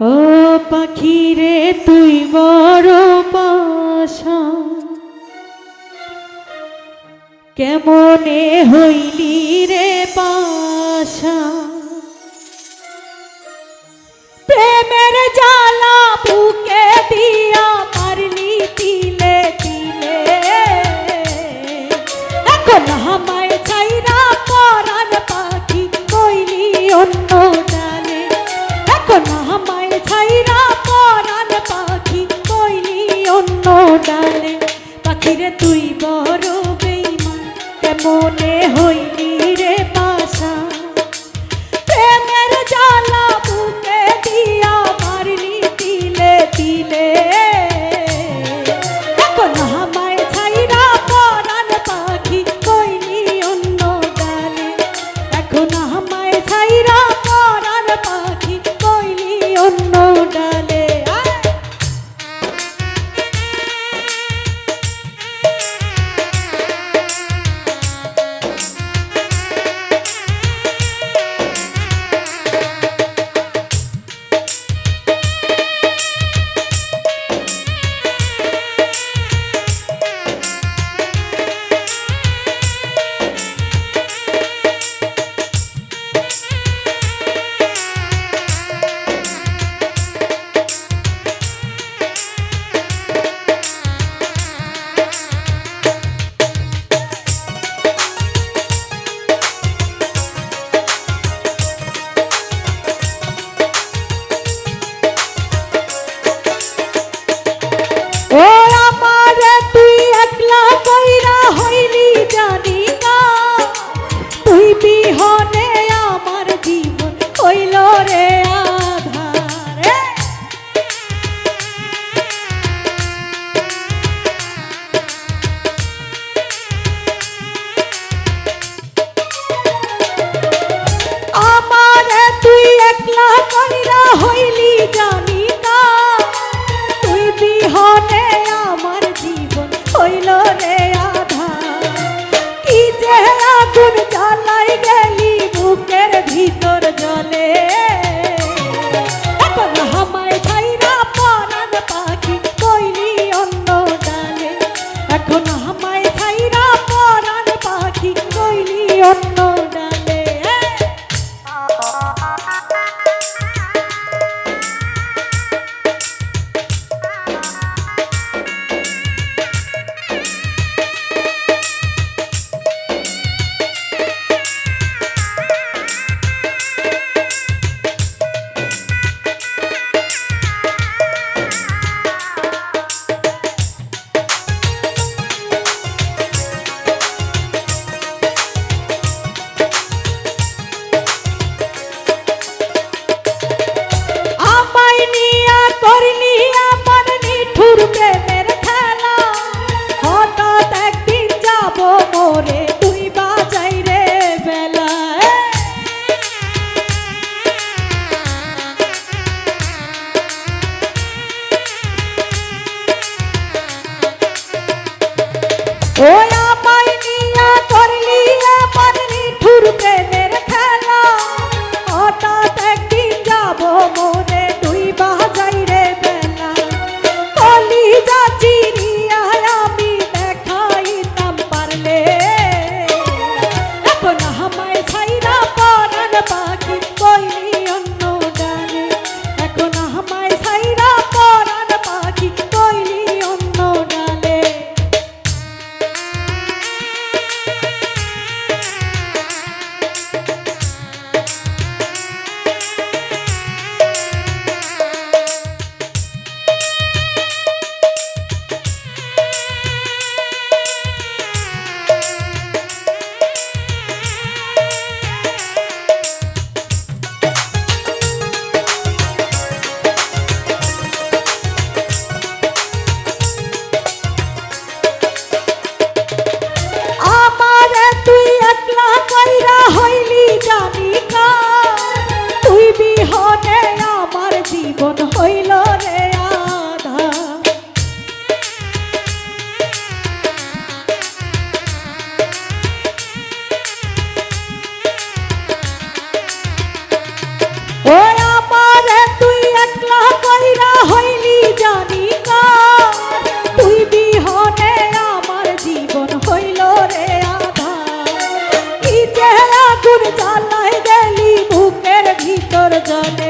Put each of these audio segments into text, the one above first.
ও পাখি রে তুই বড় পাশা। কেমনে হইলি রে পাশা? প্রেমের জ্বালা বুকে দিয়া মারলি তিলে তিলে। এখন আমায় পাখিরে তুই বড় বেইমান তেমনে হইলি রে বাসা প্রেমের জ্বালা বুকে দিয়া মারলি, তিলে তিলে। একলা কইরা হইলি জানি না। তুই বিহনে আমার জীবন হইল রে আধা। কি যে আগুন জ্বালাই গেলি বুকের ভিতর জলে। জীবন হইল রে আধা কি যে আগুন জ্বালায় গেলি বুকের ভিতর জলে।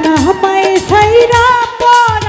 এখন আমায় সাইরা পর